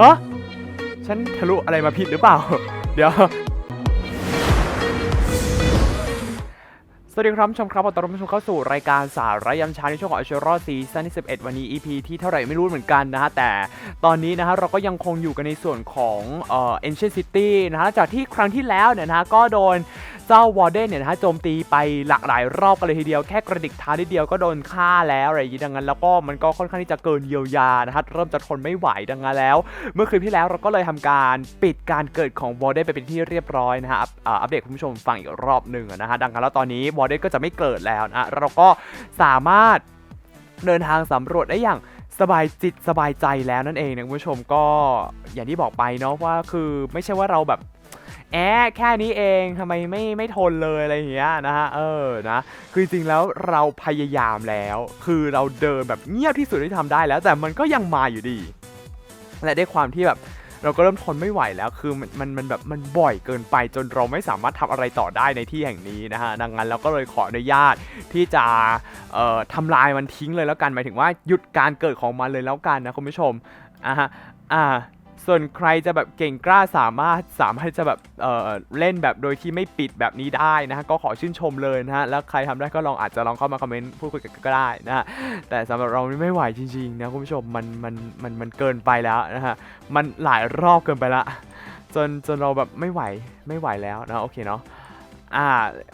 ฮะฉันทะลุอะไรมาผิดหรือเปล่า เดี๋ยว สวัสดีครับชมครับขอต้อนรับผู้ชมเข้าสู่รายการสาระยามเช้าในช่วงของอชรอซีซั่นที่11 วันนี้ EP ที่เท่าไหร่ไม่รู้เหมือนกันนะฮะ แต่ตอนนี้นะฮะ เราก็ยังคงอยู่กันในส่วนของเอ่อ Ancient City นะฮะจากที่ครั้งที่แล้วเนี่ยนะฮะ ก็โดน เจ้าวอร์เดนเนี่ยนะฮะโจมตีไปหลากหลายรอบกันเลยทีเดียวแค่กระดิกเท้านิดเดียวก็โดนฆ่าแล้วอะไรอย่างนี้ดังนั้นแล้วก็มันก็ค่อนข้างที่จะเกินเยียวยานะฮะเริ่มจะทนไม่ไหวดังนั้นแล้ว เมื่อคลิปที่แล้วเราก็เลยทำการปิดการเกิดของวอร์เดนไปเป็นที่เรียบร้อยนะฮะอัปอ่าอัปเดตคุณผู้ชมฟังอีกรอบหนึ่งนะฮะดังนั้นแล้วตอนนี้วอร์เดนก็จะไม่เกิดแล้วนะฮะเราก็สามารถเดินทางสำรวจได้อย่างสบายจิตสบายใจแล้วนั่นเองนะคุณผู้ชมก็อย่างที่บอกไปเนาะว่าคือไม่ใช่ว่าเราแบบ แอะแค่นี้เองทำไมไม่ไม่ทนเลยอะไรอย่างเงี้ยนะฮะเออนะคือจริงๆแล้วเราพยายามแล้ว คือเราเดินแบบเงียบที่สุดที่ทำได้แล้ว แต่มันก็ยังมาอยู่ดีและได้ความที่แบบเราก็เริ่มทนไม่ไหวแล้ว คือมันมันมันแบบมันบ่อยเกินไปจนเราไม่สามารถทำอะไรต่อได้ในที่แห่งนี้นะฮะ ดังนั้นเราก็เลยขออนุญาตที่จะเอ่อทำลายมันทิ้งเลยแล้วกัน หมายถึงว่าหยุดการเกิดของมันเลยแล้วกันนะคุณผู้ชม อ่าฮะอ่า ส่วนใครจะแบบเก่งกล้าสามารถสามารถจะแบบเอ่อเล่นแบบโดยที่ไม่ปิดแบบนี้ได้นะฮะก็ขอชื่นชมเลยนะฮะแล้วใครทำได้ก็ลองอาจจะลองเข้ามาคอมเมนต์พูดคุยกันก็ได้นะฮะแต่สำหรับเราไม่ไหวจริงๆนะคุณผู้ชมมันมันมันมันเกินไปแล้วนะฮะมันหลายรอบเกินไปละจนจนเราแบบไม่ไหวไม่ไหวแล้วนะโอเคเนาะอ่า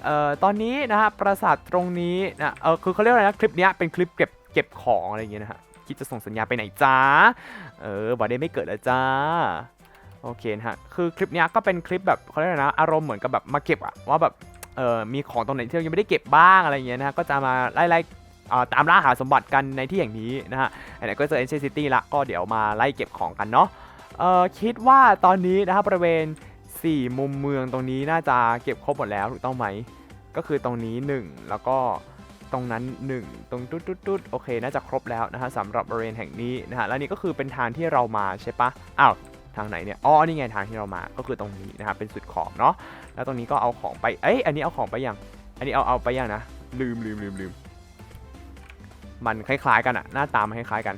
เอ่อตอนนี้นะฮะปราสาทตรงนี้นะเออคือเขาเรียกอะไรนะคลิปเนี้ยเป็นคลิปเก็บเก็บของอะไรอย่างเงี้ยนะฮะ คิดจะส่งสัญญาไปไหนจ้า เออบอดได้ไม่เกิดแล้วจ้า โอเคนะฮะ คือคลิปนี้ก็เป็นคลิปแบบเขาเรียกอะไรนะ อารมณ์เหมือนกับแบบมาเก็บอะว่าแบบ เออมีของตรงไหนที่เรายังไม่ได้เก็บบ้างอะไรเงี้ยนะฮะ ก็จะมาไล่ไล่อ่าตามล่าหาสมบัติกันในที่อย่างนี้นะฮะไหนๆก็เจอ Ancient City ละ ก็เดี๋ยวมาไล่เก็บของกันเนาะ เออคิดว่าตอนนี้นะครับบริเวณ 4 มุมเมืองตรงนี้น่าจะเก็บครบหมดแล้วถูกต้องไหม ก็คือตรงนี้ 1 แล้วก็ ตรงนั้น 1 ตรงตุ๊ดตุ๊ดตุ๊ดโอเค น่าจะครบแล้วนะฮะสำหรับบริเวณแห่งนี้นะฮะ แล้วนี่ก็คือเป็นทางที่เรามาใช่ปะอ้าวทางไหนเนี่ย อ๋อ นี่ไงทางที่เรามา ก็คือตรงนี้นะครับ เป็นสุดของเนาะ แล้วตรงนี้ก็เอาของไป เอ้ย อันนี้เอาของไปยัง อันนี้เอาเอาไปยังนะ ลืมลืมลืมลืม มันคล้ายๆกันอะหน้าตามันคล้ายๆกัน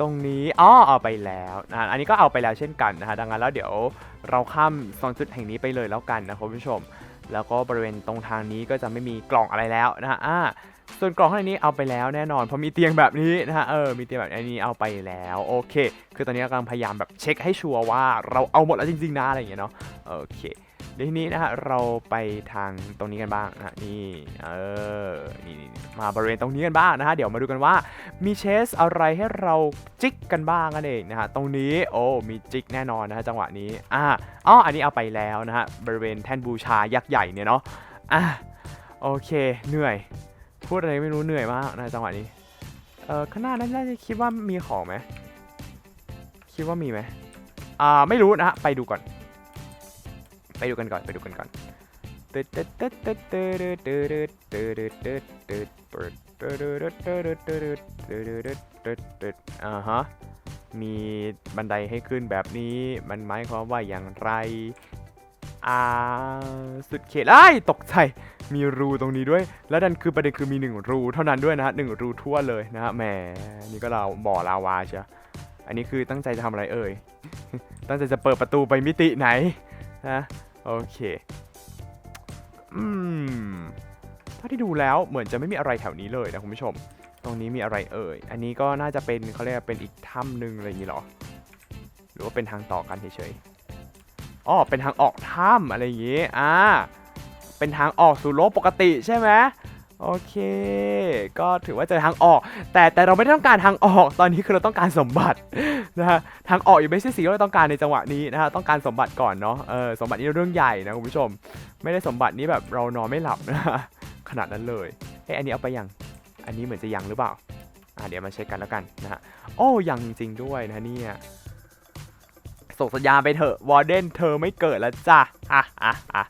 ตรงนี้ อ๋อ เอาไปแล้วนะ อันนี้ก็เอาไปแล้วเช่นกันนะฮะ ดังนั้นแล้วเดี๋ยวเราข้ามโซนจุดแห่งนี้ไปเลยแล้วกันนะคุณผู้ชม แล้วก็บริเวณตรงทางนี้ก็จะไม่มีกล่องอะไรแล้วนะฮะ ส่วนกล่องข้างในนี้เอาไปแล้วแน่นอนเพราะมีเตียงแบบนี้นะฮะเออมีเตียงแบบนี้เอาไปแล้วโอเค คือตอนนี้กำลังพยายามแบบเช็คให้ชัวร์ว่าเราเอาหมดแล้วจริงๆนะอะไรอย่างเงี้ยเนาะโอเคเดี๋ยวทีนี้นะฮะเราไปทางตรงนี้กันบ้างนะนี่เออนี่นี่นี่มาบริเวณตรงนี้กันบ้างนะฮะเดี๋ยวมาดูกันว่ามีเชสอะไรให้เราจิกกันบ้างนั่นเองนะฮะตรงนี้โอ้มีจิกแน่นอนนะฮะจังหวะนี้อ่าอ๋ออันนี้เอาไปแล้วนะฮะบริเวณแท่นบูชายักษ์ใหญ่เนี่ยเนาะอะโอเคเหนื่อย พูดอะไรไม่รู้เหนื่อยมากในจังหวะนี้ เออข้างหน้าน่าจะคิดว่ามีของไหมคิดว่ามีไหมอ่าไม่รู้นะฮะไปดูก่อน ไปดูกันก่อนไปดูกันก่อนอ่าฮะมีบันไดให้ขึ้นแบบนี้มันหมายความว่าอย่างไร อ่าสุดเขตไอ้ตกใจมีรูตรงนี้ด้วย แล้วดันคือประเด็นคือมีหนึ่งรูเท่านั้นด้วยนะฮะหนึ่งรูทั่วเลยนะฮะแหมนี่ก็เราบ่อลาวาเชียอันนี้คือตั้งใจจะทำอะไรเอ่ย ตั้งใจจะเปิดประตูไปมิติไหนนะโอเคอืมถ้าที่ดูแล้วเหมือนจะไม่มีอะไรแถวนี้เลยนะคุณผู้ชม ตรงนี้มีอะไรเอ่ย อันนี้ก็น่าจะเป็นเขาเรียกเป็นอีกถ้ำหนึ่งอะไรอย่างนี้หรอ หรือว่าเป็นทางต่อกันเฉยๆ อ๋อเป็นทางออกถ้ำอะไรอย่างงี้อ่าเป็นทางออกสู่โลกปกติใช่ไหมโอเค ก็ถือว่าเจอทางออก แต่แต่เราไม่ได้ต้องการทางออกตอนนี้คือเราต้องการสมบัตินะฮะทางออกอยังไม่ใช่สิ่งที่เราต้องการในจังหวะนี้นะฮะต้องการสมบัติก่อนเนาะเออสมบัตินี่เรื่องใหญ่นะคุณผู้ชม ไม่ได้สมบัตินี้แบบเรานอนไม่หลับนะฮะขนาดนั้นเลยเฮ้ยอันนี้เอาไปยังอันนี้เหมือนจะยังหรือเปล่าอ่าเดี๋ยวมาเช็คกันแล้วกันนะฮะโอ้ยังจริงด้วยนะเนี่ย ส่งสัญญาณไปเถอะวอร์เดนเธอไม่เกิดแล้วจ้ะอะอะอะ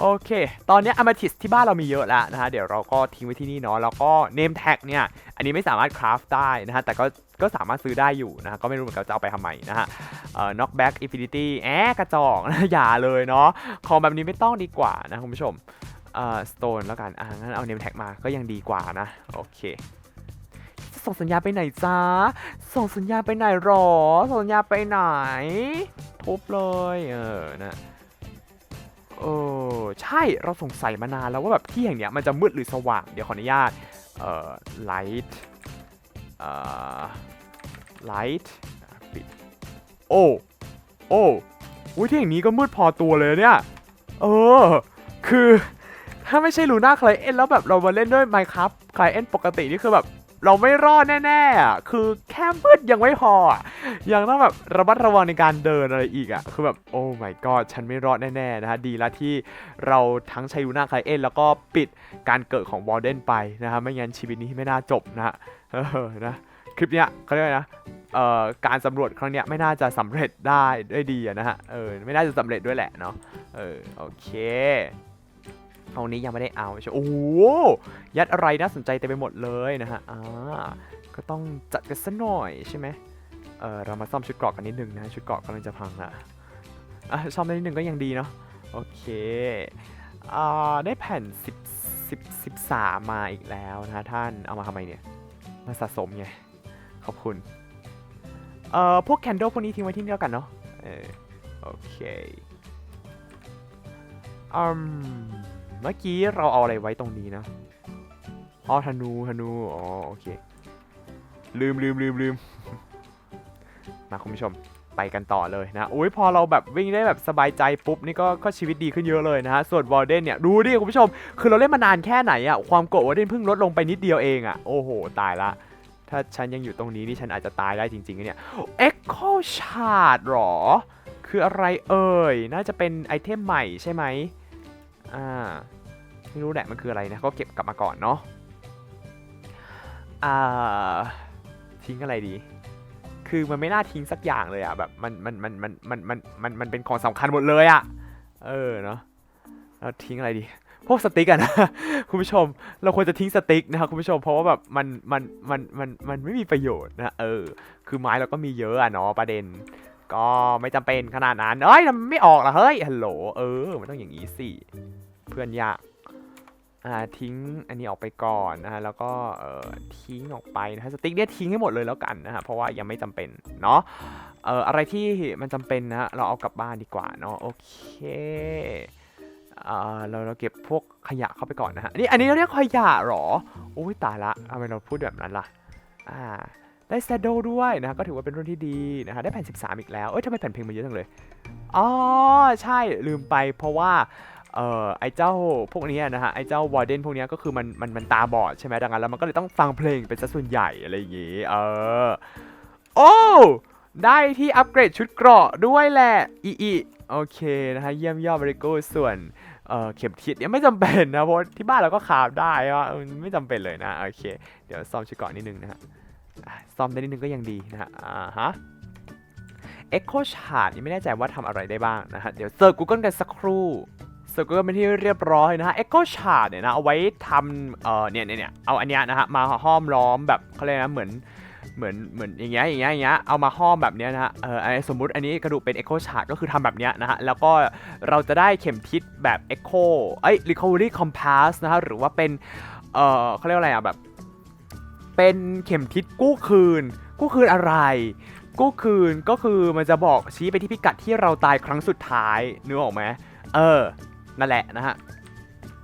โอเค ตอนนี้อ m ม t ิสที่บ้านเรามีเยอะแล้วนะฮะ เดี๋ยวเราก็ทิ้งไว้ที่นี่เนาะ แล้วก็เนมแท็กเนี่ย อันนี้ไม่สามารถคราฟได้นะฮะ แต่ก็ ก็สามารถซื้อได้อยู่นะฮะ ก็ไม่รู้เหมือนกันจะเอาไปทำไมนะฮะ เอ่อ knockback infinity แอะกระจอกนะอย่าเลยเนาะ ของแบบนี้ไม่ต้องดีกว่านะคุณผู้ชม เอ่อ stone แล้วกัน อะงั้นเอา name tag มา ก็ยังดีกว่านะ โอเค ส่งสัญญาณไปไหนจ้าส่งสัญญาณไปไหนหรอ ส่งสัญญาณไปไหน ทุบเลย เออนะเออใช่เราสงสัยมานานแล้วว่าแบบที่แห่งเนี้ยมันจะมืดหรือสว่างเดี๋ยวขออนุญาตเอ่อ light เอ่อ light ปิดโอ้โอ้อุ้ยที่อย่างนี้ก็มืดพอตัวเลยเนี่ยเออคือถ้าไม่ใช่ลูน่าคลเอ็นแล้วแบบเรามาเล่นด้วย Minecraft คลเอ็นปกตินี่คือแบบ เราไม่รอดแน่ๆอะคือแค่มืดยังไม่พออะยังต้องแบบระมัดระวังในการเดินอะไรอีกอะคือแบบโอ้ my god ฉันไม่รอดแน่ๆนะฮะดีแล้วที่เราทั้งใช้ลูน่าคเอ็นแล้วก็ปิดการเกิดของวอร์เดนไปนะฮะไม่งั้นชีวิตนี้ไม่น่าจบนะฮะเออนะคลิปเนี้ยเขาเรียกว่านะเอ่อการสำรวจครั้งเนี้ยไม่น่าจะสำเร็จได้ด้วยดีนะฮะเออไม่น่าจะสำเร็จด้วยแหละเนาะเออโอเค ตรงนี้ยังไม่ได้เอาใช่โอ้โหยัดอะไรน่าสนใจเต็มไปหมดเลยนะฮะอ่าก็ต้องจัดกันสัหน่อยใช่ไหมเออเรามาซ่อมชุดเกราะกันนิดนึงนะชุดเกราะกำลังจะพังละอะซ่อมได้นิดนึงก็ยังดีเนาะโอเคอ่าได้แผ่น 10 10 13 มาอีกแล้วนะท่านเอามาทำไมเนี่ยมาสะสมไงขอบคุณเอ่อพวกแคนโดพวกนี้ทิ้งไว้ที่นี่แล้วกันเนาะเออโอเคอืม เมื่อกี้เราเอาอะไรไว้ตรงนี้นะอ๋อธนูธนูอ๋อโอเค ลืมลืมลืมลืมมาคุณผู้ชมไปกันต่อเลยนะอุ้ยพอเราแบบวิ่งได้แบบสบายใจปุ๊บนี่ก็ก็ชีวิตดีขึ้นเยอะเลยนะฮะส่วนวอร์เดนเนี่ยดูดิคุณผู้ชม คือเราเล่นมานานแค่ไหนอะความโกรธวอร์เดนเพิ่งลดลงไปนิดเดียวเองอะโอ้โห ตายละ ถ้าฉันยังอยู่ตรงนี้นี่ฉันอาจจะตายได้จริงๆเนี่ย Echo Shard หรอ คืออะไรเอ่ย น่าจะเป็นไอเทมใหม่ใช่ไหม อ่าไม่รู้แหละมันคืออะไรนะ ก็เก็บกลับมาก่อนเนาะอ่าทิ้งอะไรดี คือมันไม่น่าทิ้งสักอย่างเลยอะแบบมันมันมันมันมันมันมันมันเป็นของสำคัญหมดเลยอะเออเนาะแล้วทิ้งอะไรดี พวกสติ๊กอะนะคุณผู้ชม เราควรจะทิ้งสติ๊กนะครับคุณผู้ชม เพราะว่าแบบมันมันมันมันมันไม่มีประโยชน์นะเออ คือไม้เราก็มีเยอะอะเนาะประเด็น ก็ไม่จำเป็นขนาดนั้น เอ้ยมันไม่ออกเหรอเฮ้ย ฮัลโหล เออ มันต้องอย่างนี้สิ เพื่อนยาก อ่า ทิ้งอันนี้ออกไปก่อนนะฮะ แล้วก็ เอ่อ ทิ้งออกไปนะฮะ สติ๊กเนี่ยทิ้งให้หมดเลยแล้วกันนะฮะ เพราะว่ายังไม่จำเป็น เนาะ เอ่อ อะไรที่มันจำเป็นนะฮะ เราเอากลับบ้านดีกว่าเนาะ โอเคอ่าเราเราเก็บพวกขยะเข้าไปก่อนนะฮะนี่อันนี้เราเรียกขยะหรอโอ้ยตายละทำไมเราพูดแบบนั้นล่ะ อ่า ได้ s ซ a d d l e ด้วยนะฮะก็ถือว่าเป็นรุ่นที่ดีนะฮะได้แผ่น 13 อีกแล้ว เอ้ยทำไมแผ่นเพลงมันเยอะจังเลย อ๋อ ใช่ลืมไปเพราะว่าเอ่อไอเจ้าพวกนี้นะฮะไอเจ้าวอร์เดนพวกนี้ก็คือมันมันมันตาบอดใช่ไหมดังนั้นแล้วมันก็เลยต้องฟังเพลงเป็นส่วนใหญ่อะไรอย่างงี้เออโอ้ได้ที่อัปเกรดชุดเกราะด้วยแหละอีอีโอเคนะฮะเยี่ยมยอดบริโกส่วนเออเข็มทิศเนี่ยไม่จำเป็นนะเพราะที่บ้านเราก็ขาบได้ว่าไม่จำเป็นเลยนะโอเค เดี๋ยวซ่อมชุดเกราะนิดนึงนะฮะ ซ่อมได้นิดนึงก็ยังดีนะฮะอ่าฮะ Echo Chart ยังไม่แน่ใจว่าทำอะไรได้บ้างนะฮะ เดี๋ยวเซิร์ช Google กันสักครู่เซิร์ช Google เป็นที่เรียบร้อยนะฮะ Echo Chart เนี่ยนะเอาไว้ทำเอ่อเนี่ยเนี่ยเนี่ยเอาอันเนี้ยนะฮะมาห้อมล้อมแบบเขาเรียกนะเหมือนเหมือนเหมือนอย่างเงี้ยอย่างเงี้ยอย่างเงี้ยเอามาห้อมแบบเนี้ยนะฮะเออไอ้สมมุติอันนี้กระดูกเป็น Echo Chart ก็คือทำแบบเนี้ยนะฮะแล้วก็เราจะได้เข็มทิศแบบ Echo เอ้ย Recovery Compass นะฮะหรือว่าเป็นเอ่อเขาเรียกว่าอะไรอะแบบ เป็นเข็มทิศกู้คืน กู้คืนอะไร กู้คืนก็คือมันจะบอกชี้ไปที่พิกัดที่เราตายครั้งสุดท้ายนึกออกไหมเออ นั่นแหละนะฮะ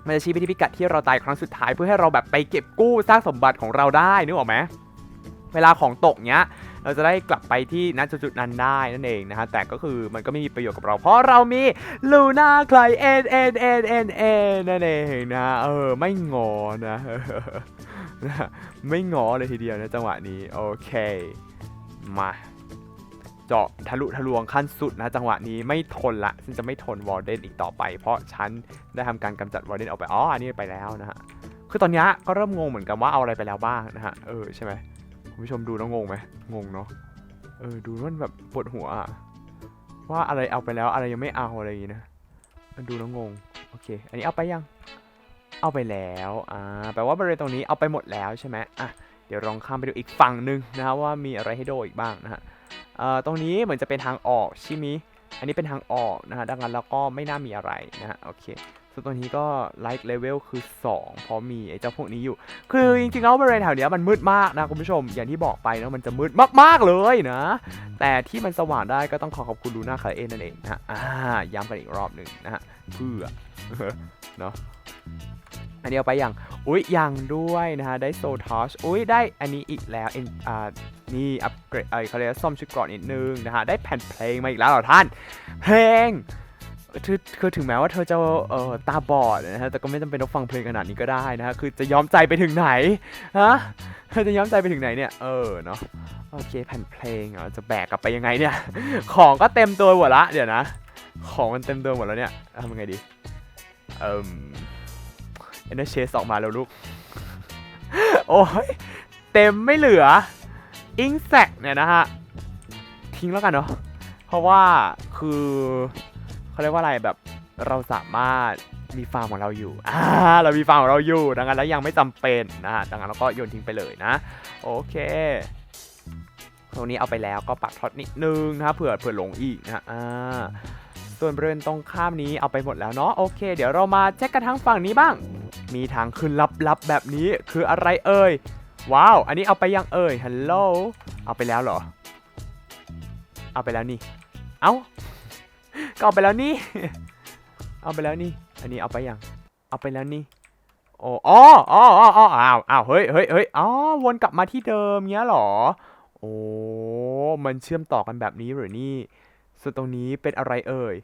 มันจะชี้ไปที่พิกัดที่เราตายครั้งสุดท้ายเพื่อให้เราแบบไปเก็บกู้สร้างสมบัติของเราได้นึกออกไหมเวลาของตกเนี้ย เราจะได้กลับไปที่ณจุดนั้นได้นั่นเองนะฮะแต่ก็คือมันก็ไม่มีประโยชน์กับเรา เพราะเรามีลูน่าใคลายเอ็นเอ็นเอ็นเอ็นเอ็นนั่นเองนะเออไม่งอนะ นะไม่งอเลยทีเดียวนะจังหวะนี้ โอเค มา เจาะทะลุทะลวงขั้นสุดนะ จังหวะนี้ไม่ทนละฉันจะไม่ทนวอร์เดนอีกต่อไป เพราะฉันได้ทำการกำจัดวอร์เดนออกไป อ๋อ อันนี้ไปแล้วนะฮะ คือตอนนี้ก็เริ่มงงเหมือนกันว่าเอาอะไรไปแล้วบ้างนะฮะ เออใช่ไหมคุณผู้ชมดูแล้วงงไหมงงเนาะ เออดูมันแบบปวดหัวว่าอะไรเอาไปแล้วอะไรยังไม่เอาอะไรอย่างงี้นะ ดูแล้วงง โอเค อันนี้เอาไปยัง เอาไปแล้วอ่าแปลว่าบริเวณตรงนี้เอาไปหมดแล้วใช่ไหมอะเดี๋ยวลองข้ามไปดูอีกฝั่งหนึ่งนะว่ามีอะไรให้โดอีกบ้างนะฮะเอ่อตรงนี้เหมือนจะเป็นทางออกใช่ไหมอันนี้เป็นทางออกนะฮะดังนั้นแล้วก็ไม่น่ามีอะไรนะฮะโอเคส่วนตัวนี้ก็ไลท์เลเวลคือ 2 เพราะมีไอ้เจ้าพวกนี้อยู่ คือจริงๆแล้วบริเวณแถวนี้มันมืดมากนะคุณผู้ชม อย่างที่บอกไปนะมันจะมืดมากๆเลยนะ แต่ที่มันสว่างได้ก็ต้องขอขอบคุณลูน่าคาเอนนั่นเองนะฮะอ่าย้ำกันอีกรอบหนึ่งนะฮะเพื่อเนาะ อันนี้เอาไปอย่างอุ้ยยังด้วยนะฮะ ได้โซทอชอุ้ยได้อันนี้อีกแล้วเอ็นอ่านี่อัปเกรดเอ้ยเขาเรียกซ่อมชุดเกรอนนิดนึงนะฮะ ได้แผ่นเพลงมาอีกแล้วเหรอท่าน เพลงคือคือถึงแม้ว่าเธอจะเอ่อตาบอดนะฮะ แต่ก็ไม่จำเป็นต้องฟังเพลงขนาดนี้ก็ได้นะฮะ คือจะยอมใจไปถึงไหนฮะเธอจะยอมใจไปถึงไหนเนี่ย เออเนาะ โอเคแผ่นเพลงเหรอจะแบกกลับไปยังไงเนี่ย ของก็เต็มตัวหมดละ เดี๋ยวนะ ของมันเต็มตัวหมดแล้วเนี่ยทำยังไงดี เอ่ม เอเนอร์เชสออกมาแล้วลูก โอ้ย เต็มไม่เหลือ อิงแซกเนี่ยนะฮะ ทิ้งแล้วกันเนาะ เพราะว่าคือเขาเรียกว่าอะไรแบบเราสามารถมีฟาร์มของเราอยู่อ่าเรามีฟาร์มของเราอยู่ ดังนั้นแล้วยังไม่จำเป็นนะฮะ ดังนั้นเราก็โยนทิ้งไปเลยนะ โอเคตรงนี้เอาไปแล้วก็ปักท็อตนิดนึงนะเผื่อเผื่อหลงอีกนะฮะอ่า ส่วนบริเวณตรงข้ามนี้เอาไปหมดแล้วเนาะโอเค เดี๋ยวเรามาเช็คกันทางฝั่งนี้บ้าง มีทางขึ้นลับๆแบบนี้คืออะไรเอ่ยว้าว อันนี้เอาไปยังเอ่ยฮัลโหลเอาไปแล้วเหรอ เอาไปแล้วนี่ เอ้าก็เอาไปแล้วนี่ เอาไปแล้วนี่ อันนี้เอาไปยัง เอาไปแล้วนี่โอ้อ๋ออ๋ออ๋ออ้าวอ้าวเฮ้ยเฮ้ยเฮ้ยอ๋อ วนกลับมาที่เดิมเงี้ยเหรอ โอ้ มันเชื่อมต่อกันแบบนี้หรือนี่ ส่วนตรงนี้เป็นอะไรเอ่ย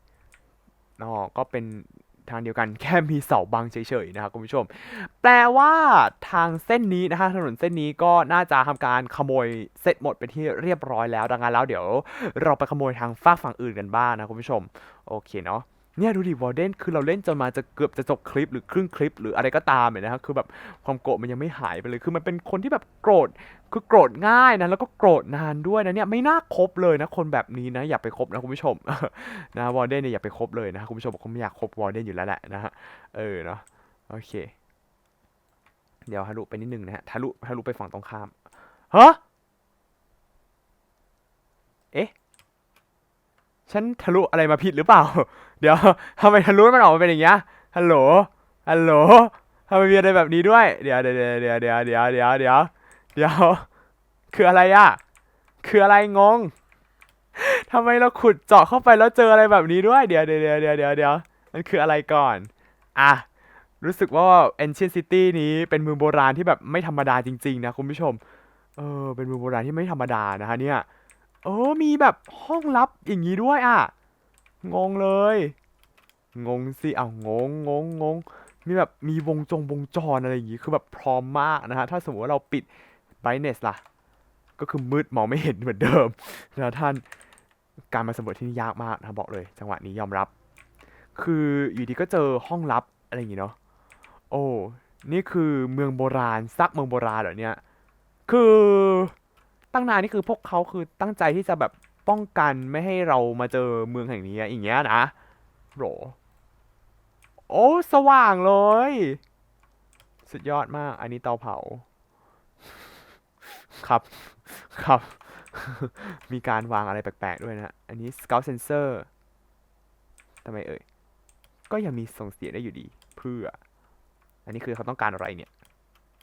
อ๋อก็เป็นทางเดียวกันแค่มีเสาบังเฉยๆนะครับคุณผู้ชม แปลว่าทางเส้นนี้นะฮะถนนเส้นนี้ก็น่าจะทำการขโมยเสร็จหมดเป็นที่เรียบร้อยแล้ว ดังนั้นแล้วเดี๋ยว เราไปขโมยทางฝากฝั่งอื่นกันบ้างนะคุณผู้ชม โอเคเนาะเนี่ยดูดิวอร์เดนคือเราเล่นจนมาจะเกือบจะจบคลิปหรือครึ่งคลิป หรืออะไรก็ตามเนี่ยนะฮะคือแบบความโกรธมันยังไม่หายไปเลย คือมันเป็นคนที่แบบโกรธ คือโกรธง่ายนะแล้วก็โกรธนานด้วยนะเนี่ยไม่น่าคบเลยนะคนแบบนี้นะอย่าไปคบนะคุณผู้ชมนะวอร์เดนเนี่ยอย่าไปคบเลยนะคุณผู้ชมผมไม่อยากคบวอร์เดนอยู่แล้วแหละนะฮะเออเนาะโอเค เดี๋ยวทะลุไปนิดนึงนะฮะทะลุทะลุไปฝั่งตรงข้ามฮะเอ๊ะฉันทะลุอะไรมาผิดหรือเปล่า เดี๋ยวทำไมทะลุมันออกมาเป็นอย่างเงี้ยฮัลโหลฮัลโหลทำไมมีอะไรแบบนี้ด้วย เดี๋ยวเดี๋ยวเดี๋ยวเดี๋ยวเดี๋ยวเดี๋ยวเดี๋ยว เดี๋ยว คืออะไรอะคืออะไรงงทำไมเราขุดเจาะเข้าไปแล้วเจออะไรแบบนี้ด้วย เดี๋ยวเดี๋ยวเดี๋ยวเดี๋ยวเดี๋ยวเดี๋ยวมันคืออะไรก่อน อะ รู้สึกว่า Ancient City นี้เป็นเมืองโบราณที่แบบไม่ธรรมดาจริง ๆ นะคุณผู้ชม เออ เป็นเมืองโบราณที่ไม่ธรรมดานะฮะเนี่ยเออมีแบบห้องลับอย่างนี้ด้วยอะ งงเลย งงสิ เอางงงงงงมีแบบมีวงจงวงจรอะไรอย่างงี้ คือแบบพร้อมมากนะฮะ ถ้าสมมติว่าเราปิด brightness ล่ะ ก็คือมืดมองไม่เห็นเหมือนเดิมนะท่าน การมาสำรวจที่นี่ยากมากนะบอกเลย จังหวะนี้ยอมรับ คืออยู่ดีก็เจอห้องลับอะไรอย่างงี้เนาะ โอ้ นี่คือเมืองโบราณซักเมืองโบราณเหรอเนี่ย คือตั้งนานนี่คือพวกเขาคือตั้งใจที่จะแบบป้องกันไม่ให้เรามาเจอเมืองแห่งนี้อย่างเงี้ยนะโหรโอ้ สว่างเลย สุดยอดมาก อันนี้เตาเผา ครับ ครับ มีการวางอะไรแปลกๆด้วยนะ อันนี้ Scout Sensor ทำไมเอ่ย ก็ยังมีส่งเสียงได้อยู่ดี เพื่อ อันนี้คือเขาต้องการอะไรเนี่ย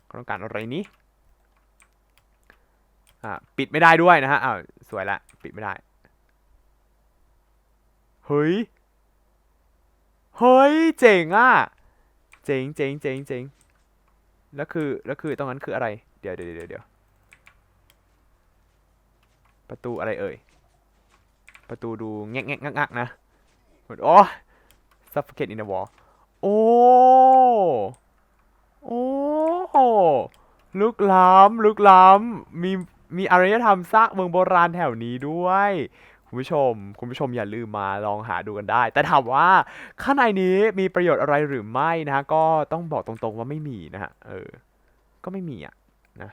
เขาต้องการอะไรนี้ อ่า ปิดไม่ได้ด้วยนะฮะ อ้าว สวยละ ปิดไม่ได้ เฮ้ย เฮ้ย เจ๋งอะ เจ๋งเจ๋งเจ๋งเจ๋งแล้วคือ แล้วคือตรงนั้นคืออะไร เดี๋ยวเดี๋ยวเดี๋ยวเดี๋ยว ประตูอะไรเอ่ย ประตูดูแงกแงกงักงักนะโอ้ suffocate in the wall โอ้ โอ้ ลึกล้ำลึกล้ำมีมีอารยธรรมซากเมืองโบราณแถวนี้ด้วย คุณผู้ชม คุณผู้ชมอย่าลืมมาลองหาดูกันได้ แต่ถามว่าข้างในนี้มีประโยชน์อะไรหรือไม่นะฮะก็ต้องบอกตรงๆว่าไม่มีนะฮะ เออ ก็ไม่มีอะนะ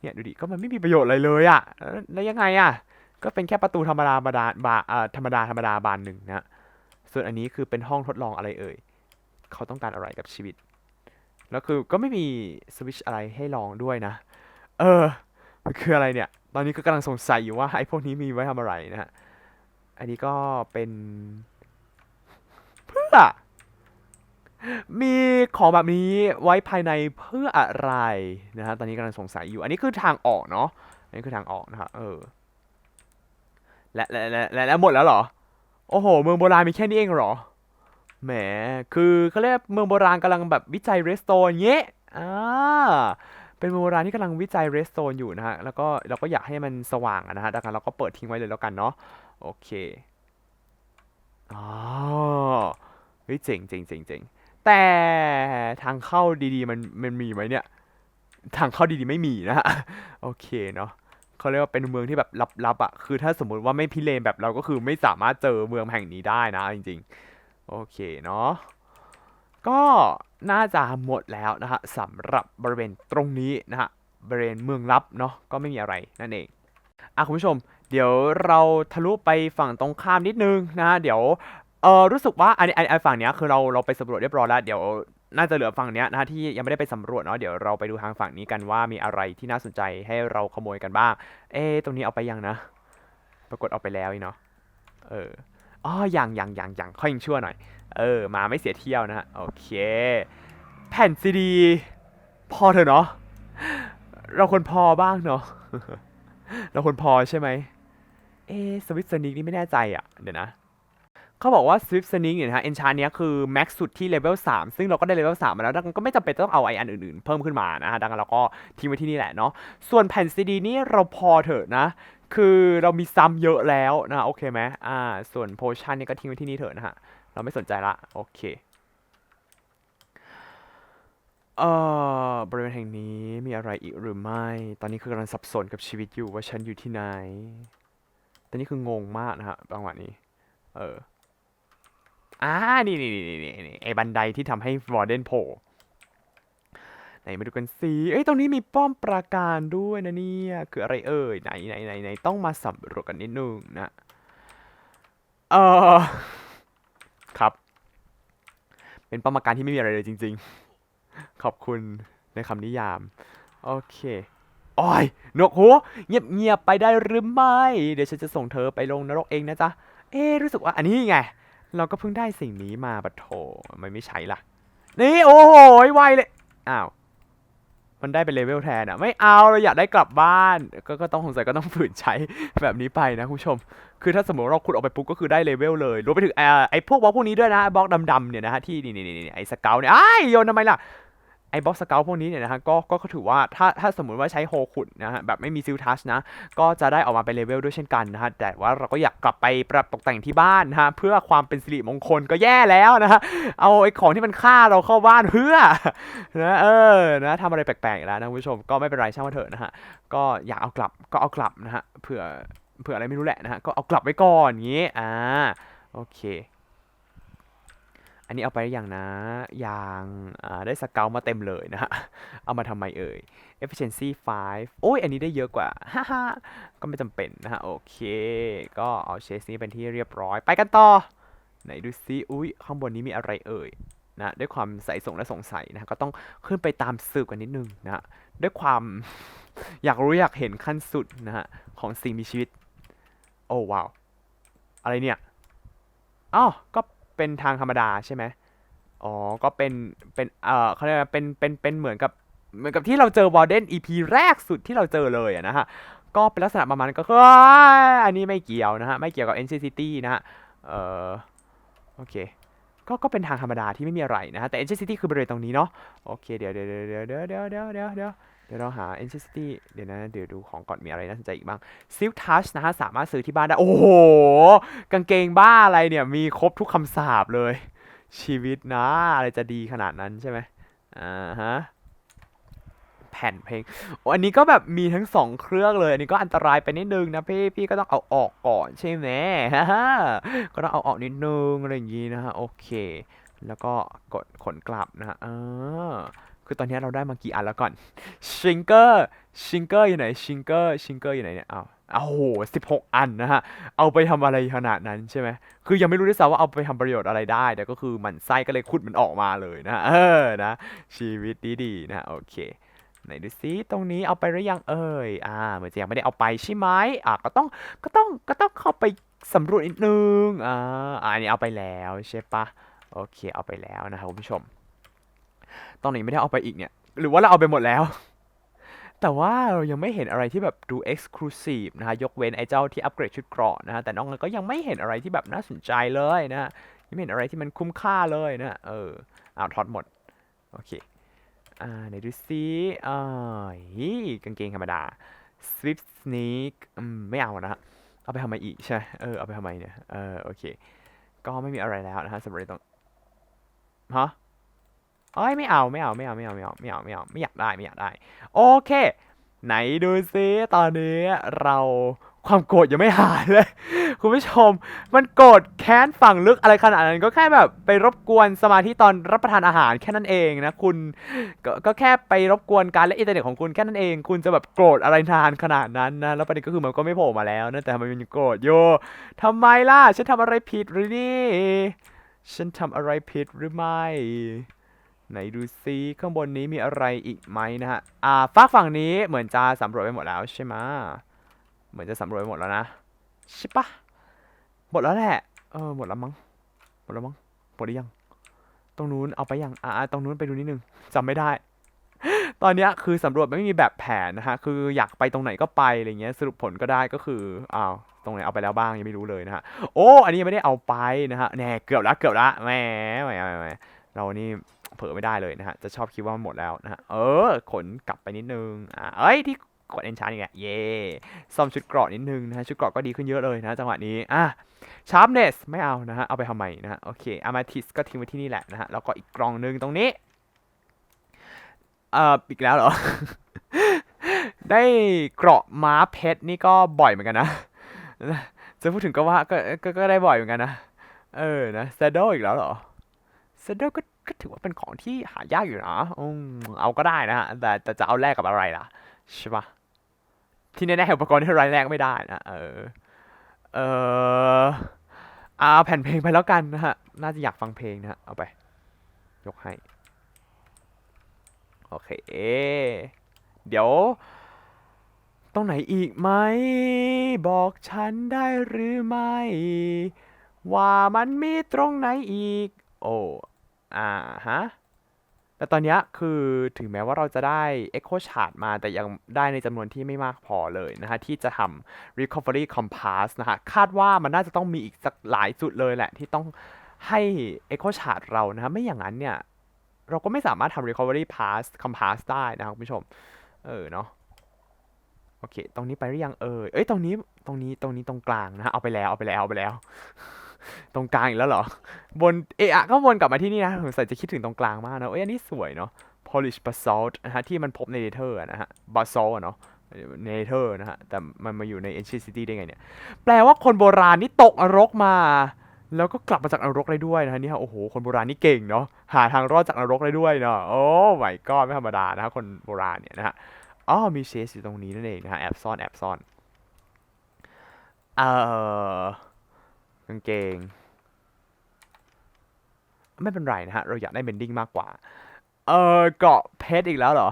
เนี่ยดูดิก็มันไม่มีประโยชน์อะไรเลยอะแล้วยังไงอะ ก็เป็นแค่ประตูธรรมดาธรรมดาบาอ่าธรรมดาธรรมดาบานหนึ่งนะส่วนอันนี้คือเป็นห้องทดลองอะไรเอ่ยเขาต้องการอะไรกับชีวิตแล้วคือก็ไม่มีสวิตชอะไรให้ลองด้วยนะ เออมันคืออะไรเนี่ย ตอนนี้ก็กำลังสงสัยอยู่ว่าไอ้พวกนี้มีไว้ทำอะไรนะฮะอันนี้ก็เป็น เพื่อ มีของแบบนี้ไว้ภายในเพื่ออะไรนะฮะตอนนี้กำลังสงสัยอยู่ อันนี้คือทางออกเนาะอันนี้คือทางออกนะครับเออและและและและและหมดแล้วเหรอ โอ้โห เมืองโบราณมีแค่นี้เองเหรอแหมคือเขาเรียกเมืองโบราณกำลังแบบวิจัยเรสโตนเงี้ยอ่าเป็นเมืองโบราณที่กำลังวิจัยเรสโตนอยู่นะฮะแล้วก็เราก็อยากให้มันสว่างนะฮะดังนั้นเราก็เปิดทิ้งไว้เลยแล้วกันเนาะโอเคอ๋อเฮ้ยเจ๋งเจ๋งเจ๋งเจ๋ง แต่ทางเข้าดีๆมันมันมีไหมเนี่ย ทางเข้าดีๆไม่มีนะฮะโอเคเนาะเขาเรียกว่าเป็นเมืองที่แบบลับๆอะคือถ้าสมมติว่าไม่พิเรนแบบเราก็คือไม่สามารถเจอเมืองแห่งนี้ได้นะจริงๆ โอเคเนาะก็น่าจะหมดแล้วนะฮะสำหรับบริเวณตรงนี้นะฮะบริเวณเมืองลับเนาะก็ไม่มีอะไรนั่นเองอะคุณผู้ชม เดี๋ยวเราทะลุไปฝั่งตรงข้ามนิดนึงนะเดี๋ยว เออรู้สึกว่าอันนี้อันอันฝั่งเนี้ยคือเราเราไปสำรวจเรียบร้อยแล้วเดี๋ยวน่าจะเหลือฝั่งเนี้ยนะฮะที่ยังไม่ได้ไปสำรวจเนาะเดี๋ยวเราไปดูทางฝั่งนี้กันว่ามีอะไรที่น่าสนใจให้เราขโมยกันบ้าง เอ๊ตรงนี้เอาไปยังนะ ปรากฏเอาไปแล้วอีกเนาะเอออ๋อยังยังยังยังค่อยยังชั่วหน่อย เออ มาไม่เสียเที่ยวนะโอเค แผ่นซีดี พอเถอะเนาะเราควรพอบ้างเนาะเราควรพอใช่ไหมเอ๊สวิตสนิกนี่ไม่แน่ใจอะเดี๋ยวนะ เขาบอกว่าสวิ t สนิกเนี่ยนะฮะเอนชานเนี้ยคือ แม็กสุดที่เลเวล3ซึ่งเราก็ได้เลเวล3มาแล้ว ดังนั้นก็ไม่จำเป็นต้องเอาไออันอื่นๆ เพิ่มขึ้นมานะฮะ ดังนั้นเราก็ทิ้งไว้ที่นี่แหละเนาะ ส่วนแผ่นซีดีนี่เราพอเถอะนะ คือเรามีซ้ำเยอะแล้วนะ โอเคไหมอ่า ส่วนโพชั่นนี่ก็ทิ้งไว้ที่นี่เถอะนะฮะ เราไม่สนใจละ โอเคเอ่อบริเวณแห่งนี้มีอะไรอีกหรือไม่ ตอนนี้คือกำลังสับสนกับชีวิตอยู่ว่าฉันอยู่ที่ไหน ตอนนี้คืองงมากนะฮะจังหวะนี้ เออ อ่านี่นี่นี่นี่ไอ้บันไดที่ทำให้วอร์เดนโผล่ไหนมาดูกันสิเอ้ยตรงนี้มีป้อมปราการด้วยนะเนี่ยคืออะไรเอ่ยไหนไหนไหนไหนต้องมาสำรวจกันนิดนึงนะเออครับ เป็นป้อมปราการที่ไม่มีอะไรเลยจริง ๆ ขอบคุณในคำนิยาม โอเคโอ้ยนกหูเงียบเงียบไปได้หรือไม่ เดี๋ยวฉันจะส่งเธอไปลงนรกเองนะจ๊ะ เอ๊รู้สึกว่าอันนี้ไง เราก็เพิ่งได้สิ่งนี้มาบัดโถทำไมไม่ใช่ล่ะ นี่โอ้โหไวเลย อ้าว มันได้เป็นเลเวลแทนอะไม่เอาเราอยากได้กลับบ้าน ก็ก็ต้องสงสัยก็ต้องฝืนใช้แบบนี้ไปนะคุณผู้ชม คือถ้าสมมติเราขุดออกไปปุ๊บก็คือได้เลเวลเลยรวมไปถึงไอ้พวกบล็อกพวกนี้ด้วยนะบล็อกดำๆเนี่ยนะฮะที่นี่นี่นี่ไอ้สเกลเนี่ยไอ้โยนทำไมล่ะ อ้บล็อกสเกลพวกนี้เนี่ยนะฮะก็ก็ถือว่าถ้าถ้าสมมุติว่าใช้โฮขุดนะฮะแบบไม่มีซิลทัชนะ ก็จะได้ออกมาเป็นเลเวลด้วยเช่นกันนะฮะแต่ว่าเราก็อยากกลับไปปรับตกแต่งที่บ้านนะฮะเพื่อความเป็นสิริมงคลก็แย่แล้วนะฮะเอาไอ้ของที่มันฆ่าเราเข้าบ้านเพื่อนะเออนะทำอะไรแปลกๆแล้วนะคุณผู้ชมก็ไม่เป็นไรช่างมันเถอะนะฮะก็อยากเอากลับก็เอากลับนะฮะเผื่อเผื่ออะไรไม่รู้แหละนะฮะก็เอากลับไว้ก่อนอย่างงี้อ่าโอเค อันนี้เอาไปได้ยังนะยังอ่าได้สเกลมาเต็มเลยนะฮะ เอามาทำไมเอ่ย efficiency 5 โอ้ย อันนี้ได้เยอะกว่า ฮ่าฮก็ไม่จำเป็นนะฮะ โอเค ก็เอาเชสนี้เป็นที่เรียบร้อย ไปกันต่อ ไหนดูซิอุ้ยข้างบนนี้มีอะไรเอ่ยนะด้วยความใส่สงและสงสัยนะก็ต้องขึ้นไปตามสืบกันนิดนึงนะฮะด้วยความอยากรู้อยากเห็นขั้นสุดนะฮะของสิ่งมีชีวิต โอ้ว้าว อะไรเนี่ยอ้าวก็ เป็นทางธรรมดาใช่ไหมอ๋อ ก็เป็น เป็น เอ่อเขาเรียกว่าเป็น เป็น เป็นเหมือนกับ เหมือนกับที่เราเจอวอร์เดน EP แรกสุดที่เราเจอเลยอะนะฮะ ก็เป็นลักษณะประมาณก็คืออันนี้ไม่เกี่ยวนะฮะ ไม่เกี่ยวกับ NC City นะฮะ เอ่อ โอเค ก็ ก็เป็นทางธรรมดาที่ไม่มีอะไรนะฮะ แต่ NC City คือบริเวณตรงนี้เนาะ โอเค เดี๋ยวเดี๋ยวเดี๋ยวเดี๋ยวเดี๋ยวเดี๋ยวเดี๋ยว เดี๋ยวเราหา Ancient City เดี๋ยวนะ เดี๋ยวดูของก่อนมีอะไรน่าสนใจอีกบ้าง Silk Touch นะฮะ สามารถซื้อที่บ้านได้ โอ้โห กางเกงบ้าอะไรเนี่ย มีครบทุกคำสาปเลย ชีวิตนะ อะไรจะดีขนาดนั้นใช่ไหมอ่าฮะแผ่นเพลงอันนี้ก็แบบมีทั้งสองเครื่องเลย อันนี้ก็อันตรายไปนิดนึงนะพี่ พี่ก็ต้องเอาออกก่อนใช่ไหมฮ่าก็ต้องเอาออกนิดนึงอะไรอย่างงี้นะฮะ โอเค แล้วก็กดขนกลับนะฮะเออ คือตอนนี้เราได้มากี่อันแล้วก่อนชิงเกอร์ชิงเกอร์อยู่ไหนชิงเกอร์ชิงเกอร์อยู่ไหนเนี่ยอ้าวโอ้โหสิบหกอันนะฮะ เอาไปทำอะไรขนาดนั้นใช่ไหม คือยังไม่รู้ด้วยซ้ำว่าเอาไปทำประโยชน์อะไรได้ แต่ก็คือมันไส้ก็เลยขุดมันออกมาเลยนะ เออ นะ ชีวิตดีๆนะโอเค ไหนดูซิตรงนี้เอาไปหรือยังเอ่ย อ่า เหมือนจะยังไม่ได้เอาไปใช่ไหมอะก็ต้อง ก็ต้อง ก็ต้องเข้าไปสำรวจนิดนึง อ่าอะอันนี้เอาไปแล้วใช่ปะโอเค เอาไปแล้วนะครับคุณผู้ชม ตอนไหนไม่ได้เอาไปอีกเนี่ย หรือว่าเราเอาไปหมดแล้ว แต่ว่าเรายังไม่เห็นอะไรที่แบบดู exclusive นะฮะ ยกเว้นไอ้เจ้าที่อัปเกรดชุดเกราะนะฮะ แต่น้อกนั้นก็ยังไม่เห็นอะไรที่แบบน่าสนใจเลยนะยังไม่เห็นอะไรที่มันคุ้มค่าเลยนะ เอออ้าวถอดหมด โอเค อ่าไหนดูซิอ่าฮีกางเกงธรรมดา Swift Sneak ไม่เอานะฮะเอาไปทำไมอีกใช่ เออ เอาไปทำไมเนี่ย เออ โอเค ก็ไม่มีอะไรแล้วนะฮะสำหรับตรงฮะ เอ้ยไม่เอาไม่เอาไม่เอาไม่เอาไม่เอาไม่เอาไม่เอาไม่อยากได้ไม่อยากได้ โอเค ไหนดูซิตอนนี้เราความโกรธยังไม่หายเลย คุณผู้ชม มันโกรธแค้นฝั่งลึกอะไรขนาดนั้นก็แค่แบบไปรบกวนสมาธิตอนรับประทานอาหารแค่นั้นเองนะคุณกก็แค่ไปรบกวนการเล่นอินเทอร์เน็ตของคุณแค่นั้นเอง คุณจะแบบโกรธอะไรนานขนาดนั้นนะแล้วประเด็นก็คือมันก็ไม่โผล่มาแล้วนะแต่ทำไมมันยังโกรธอยู่ทำไมล่ะฉันทำอะไรผิดหรือนี่ ฉันทำอะไรผิดหรือไม่ ไหนดูซิข้างบนนี้มีอะไรอีกไหมนะฮะ อ่าฝากฝั่งนี้เหมือนจะสำรวจไปหมดแล้วใช่ไหมเหมือนจะสำรวจไปหมดแล้วนะใช่ปะหมดแล้วแหละ เออหมดแล้วมั้งหมดแล้วมั้งหมดหรือยัง ตรงนู้นเอาไปยัง อ่าตรงนู้นไปดูนิดนึงจำไม่ได้ ตอนนี้คือสำรวจไม่มีแบบแผนนะฮะ คืออยากไปตรงไหนก็ไปอะไรเงี้ย สรุปผลก็ได้ก็คืออ้าวตรงไหนเอาไปแล้วบ้างยังไม่รู้เลยนะฮะ โอ้ อันนี้ยังไม่ได้เอาไปนะฮะ แน่เกือบละเกือบละแหมแหมแหมแหมเรานี่ เผลอไม่ได้เลยนะฮะ จะชอบคิดว่ามันหมดแล้วนะฮะ เออ ขนกลับไปนิดนึง อ่า เอ้ย ที่กดเอนชาร์นี่แหละเย่ซ่อมชุดเกราะนิดนึงนะฮะ ชุดเกราะก็ดีขึ้นเยอะเลยนะจังหวะนี้ อะ sharpness ไม่เอานะฮะ เอาไปทำไมนะฮะ โอเค amethyst ก็ทิ้งไว้ที่นี่แหละนะฮะ แล้วก็อีกกล่องนึงตรงนี้ เอ่อ อีกแล้วเหรอ ได้เกราะม้าเพชรนี่ก็บ่อยเหมือนกันนะ จะพูดถึงก็ว่าก็ ก็ได้บ่อยเหมือนกันนะ เออ นะ saddle อีกแล้วเหรอ saddle ก็ก็ถือว่าเป็นของที่หายากอยู่นะอเอาก็ได้นะฮะแต่แต่จะเอาแลกกับอะไรล่ะใช่ปะที่แน่ๆอุปกรณ์ที่รายแรกไม่ได้นะเออเออเอาแผ่นเพลงไปแล้วกันนะฮะ น่าจะอยากฟังเพลงนะฮะ เอาไป ยกให้ โอเค เดี๋ยว ตรงไหนอีกไหม บอกฉันได้หรือไม่ ว่ามันมีตรงไหนอีก โอ้อ่าฮะแต่ตอนนี้คือถึงแม้ว่าเราจะได้ Echo Chart มาแต่ยังได้ในจำนวนที่ไม่มากพอเลยนะฮะ ที่จะทำ Recovery Compass นะฮะ คาดว่ามันน่าจะต้องมีอีกสักหลายจุดเลยแหละ ที่ต้องให้ Echo Chart เรานะฮะ ไม่อย่างนั้นเนี่ย เราก็ไม่สามารถทำ Recovery Pass Compass ได้นะครับคุณผู้ชม เออเนาะโอเค ตรงนี้ไปหรือยังเออเอ้ยตรงนี้ตรงนี้ตรงนี้ตรงกลางนะฮะเอาไปแล้วเอาไปแล้วเอาไปแล้ว ตรงกลางอีกแล้วเหรอ บนเอะก็วนกลับมาที่นี่นะสงสัยจะคิดถึงตรงกลางมากนะเอ้ยอันนี้สวยเนาะ polish basalt นะฮะที่มันพบในเนเธอร์นะฮะ basalt เนาะเนเธอร์นะฮะ แต่มันมาอยู่ใน ancient city ได้ไงเนี่ย แปลว่าคนโบราณนี่ตกนรกมา แล้วก็กลับมาจากนรกได้ด้วยนะฮะนี่ฮะโอ้โห คนโบราณนี่เก่งเนาะ หาทางรอดจากนรกได้ด้วยเนาะ โอ้ my god ไม่ธรรมดานะฮะคนโบราณเนี่ยนะฮะ อ๋อ มีเชสอยู่ตรงนี้นั่นเองนะฮะ แอบซ่อน แอบซ่อน เอ่อกางเกง ไม่เป็นไรนะฮะ เราอยากได้เบนดิ้งมากกว่า เออเกาะเพชรอีกแล้วเหรอ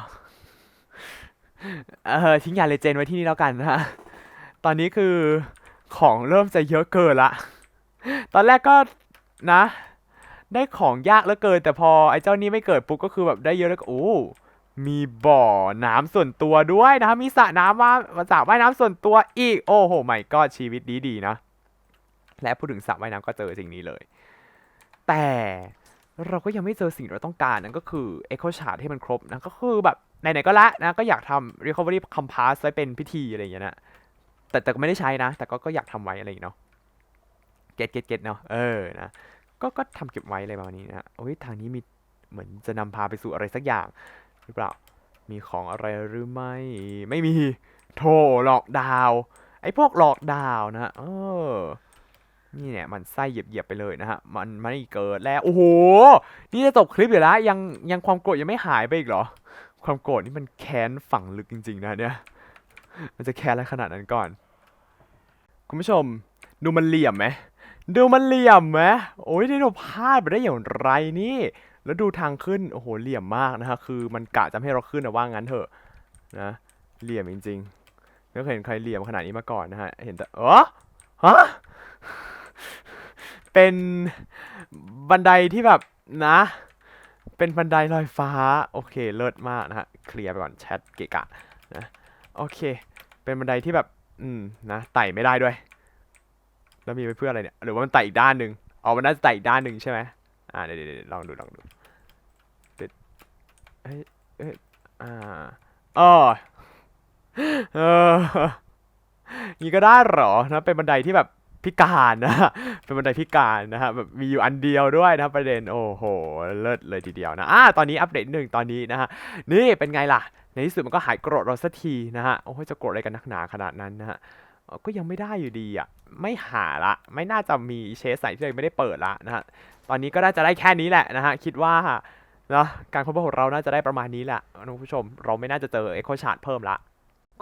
เออทิ้งยาเลเจนไว้ที่นี่แล้วกันนะฮะ ตอนนี้คือของเริ่มจะเยอะเกินละ ตอนแรกก็นะ ได้ของยากเหลือเกิน แต่พอไอ้เจ้านี้ไม่เกิดปุ๊บก็คือแบบได้เยอะแล้วก็โอ้มีบ่อน้ำส่วนตัวด้วยนะครับมีสระน้ำว่าสระว่ายน้ำส่วนตัวอีก โอ้โหไม่ก็ชีวิตดีดีๆนะ และพูดถึงสระว่ายน้ำก็เจอสิ่งนี้เลย แต่เราก็ยังไม่เจอสิ่งที่เราต้องการนั่นก็คือ Echo Chart ที่มันครบนะก็คือแบบไหนๆก็ละนะก็อยากทำ Recovery Compass ไว้เป็นพิธีอะไรอย่างเงี้ยนะแต่แต่ก็ไม่ได้ใช้นะ แต่ก็ก็อยากทำไว้อะไรอย่างเนาะเก็ตเก็ตเก็ตเนาะเออนะก็ก็ทำเก็บไว้อะไรประมาณนี้นะโอ้ยทางนี้มีเหมือนจะนำพาไปสู่อะไรสักอย่างหรือเปล่ามีของอะไรหรือไม่ ไม่มีโธ่หลอกดาว ไอ้พวกหลอกดาวนะเออ นี่เนี่ยมันไส้เหยียบๆไปเลยนะฮะมันมันไม่เกิดแล้ว โอ้โห นี่จะจบคลิปอยู่แล้ว ยังยังความโกรธยังไม่หายไปอีกเหรอ ความโกรธนี่มันแค้นฝังลึกจริงๆนะเนี่ย มันจะแค้นอะไรขนาดนั้นก่อน คุณผู้ชม ดูมันเหลี่ยมไหม ดูมันเหลี่ยมไหมโอ้ยนี่เราพลาดไปได้อย่างไรนี่ แล้วดูทางขึ้น โอ้โห เหลี่ยมมากนะฮะ คือมันกะจะให้เราขึ้นนะว่างั้นเถอะนะ เหลี่ยมจริงๆไม่เคยเห็นใครเหลี่ยมขนาดนี้มาก่อนนะฮะ เห็นแต่เออฮะ เป็นบันไดที่แบบนะ เป็นบันไดลอยฟ้า โอเค เลิศมากนะฮะ เคลียร์ไปก่อนแชทเกะกะนะ โอเค เป็นบันไดที่แบบ อืม นะ ไต่ไม่ได้ด้วย แล้วมีไปเพื่ออะไรเนี่ย หรือว่ามันไต่อีกด้านหนึ่งอ๋อ มันน่าจะไต่อีกด้านหนึ่งใช่ไหมอ่า เดี๋ยวลองดู ลองดูเดี๋ยวเอ้ยเอ้ยอ่าเออเออนี่ก็ได้เหรอนะ เป็นบันไดที่แบบ พิการนะเป็นบันไดพิการนะฮะแบบมีอยู่อันเดียวด้วยนะประเด็นโอ้โหเลิศเลยทีเดียวนะอ่าตอนนี้อัปเดตหนึ่งตอนนี้นะฮะนี่เป็นไงล่ะ ในที่สุดมันก็หายโกรธเราสักทีนะฮะโอ้ยจะโกรธอะไรกันนักหนาขนาดนั้นนะฮะก็ยังไม่ได้อยู่ดีอะไม่หาละ ไม่น่าจะมีเชสไหนที่เรายังไม่ได้เปิดละนะฮะตอนนี้ก็น่าจะได้แค่นี้แหละนะฮะคิดว่าเนาะการค้นพบของเราน่าจะได้ประมาณนี้แหละนะคุณผู้ชม เราไม่น่าจะเจอเอ็กโคชาร์ดเพิ่มละ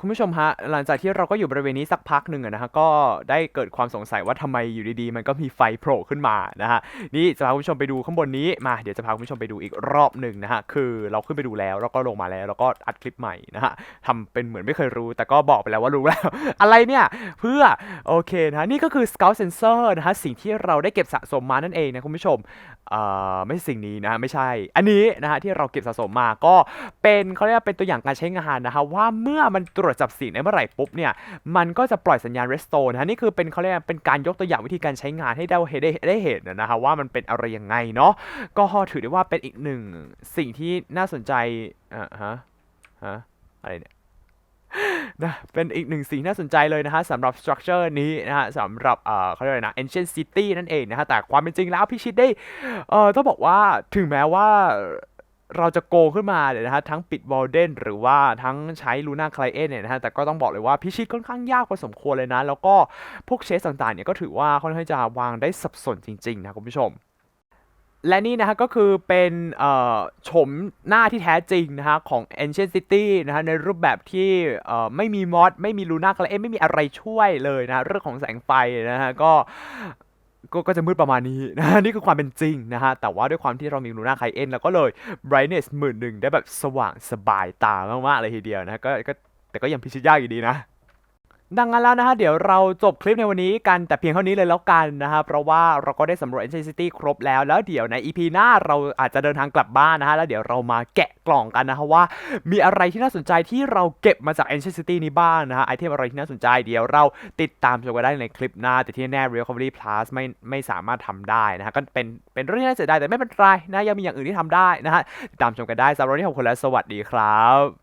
คุณผู้ชมฮะ หลังจากที่เราก็อยู่บริเวณนี้สักพักหนึ่งนะฮะ ก็ได้เกิดความสงสัยว่าทำไมอยู่ดีๆ มันก็มีไฟโผล่ขึ้นมานะฮะ นี่จะพาคุณผู้ชมไปดูข้างบนนี้ มา เดี๋ยวจะพาคุณผู้ชมไปดูอีกรอบหนึ่งนะฮะ คือเราขึ้นไปดูแล้ว แล้วก็ลงมาแล้ว แล้วก็อัดคลิปใหม่นะฮะทำเป็นเหมือนไม่เคยรู้ แต่ก็บอกไปแล้วว่ารู้แล้ว อะไรเนี่ย เพื่อ โอเคนะะนี่ก็คือ Scout Sensor นะฮะ สิ่งที่เราได้เก็บสะสมมานั่นเองนะคุณผู้ชมเอ่อไม่ใช่สิ่งนี้นะฮะไม่ใช่ อันนี้นะฮะที่เราเก็บสะสมมา ก็เป็นเขาเรียกว่าเป็นตัวอย่างการใช้งานนะฮะว่าเมื่อมันตรวจจับสิ่งได้เมื่อไหร่ปุ๊บเนี่ยมันก็จะปล่อยสัญญาณ restore นะนี่คือเป็นเขาเรียกเป็นการยกตัวอย่างวิธีการใช้งานให้ได้ได้ได้เห็นนะฮะว่ามันเป็นอะไรยังไงเนาะก็ถือได้ว่าเป็นอีกหนึ่งสิ่งที่น่าสนใจอ่าฮะฮะอะไรเนี่ยนะเป็นอีกหนึ่งสิ่งน่าสนใจเลยนะฮะสำหรับ structure นี้นะฮะสำหรับเอ่อเขาเรียกอะไรนะ ancient city นั่นเองนะฮะแต่ความเป็นจริงแล้วพี่ชิดได้เอ่อต้องบอกว่าถึงแม้ว่า เราจะโกขึ้นมาเนี่ยนะฮะทั้งปิด w a l d e n หรือว่าทั้งใช้ Luna Client เนี่ยนะฮะแต่ก็ต้องบอกเลยว่าพิชิตค่อนข้างยากพอสมควรเลยนะ แล้วก็พวกเชสต่างๆเนี่ยก็ถือว่าค่อนข้างจะวางได้สับสนจริงๆนะคุณผู้ชมและนี่นะฮะก็คือเป็นโฉมหน้าที่แท้จริงนะฮะของ Ancient City นะฮะในรูปแบบที่ไม่มีมอด ไม่มีลูน่าคลเอไม่มีอะไรช่วยเลยนะฮะเรื่องของแสงไฟนะฮะก็ ก็ก็จะมืดประมาณนี้นะนี่คือความเป็นจริงนะฮะ แต่ว่าด้วยความที่เรามีลูน่าไคเอ็นแล้วก็เลย brightness หมื่นหนึ่งได้แบบสว่างสบายตามากๆเลยทีเดียวนะก็ก็แต่ก็ยังพิชิตยากอยู่ดีนะ ดังนั้นแล้วนะฮะเดี๋ยวเราจบคลิปในวันนี้กันแต่เพียงเท่านี้เลยแล้วกันนะฮะเพราะว่าเราก็ได้สำรวจ Ancient City ครบแล้วแล้วเดี๋ยวใน EP หน้าเราอาจจะเดินทางกลับบ้านนะฮะแล้วเดี๋ยวเรามาแกะกล่องกันนะฮะว่า มีอะไรที่น่าสนใจที่เราเก็บมาจาก Ancient City นี้บ้างนะฮะไอเทมอะไรที่น่าสนใจเดี๋ยวเราติดตามชมกันได้ในคลิปหน้า แต่ที่แน่ Recovery Plus ไม่ไม่สามารถทำได้นะฮะก็เป็นเป็นเรื่องที่น่าเสียดายแต่ไม่เป็นไรนะยังมีอย่างอื่นที่ทำได้นะฮะติดตามชมกันได้สำหรับวันนี้ขอบคุณและสวัสดีครับ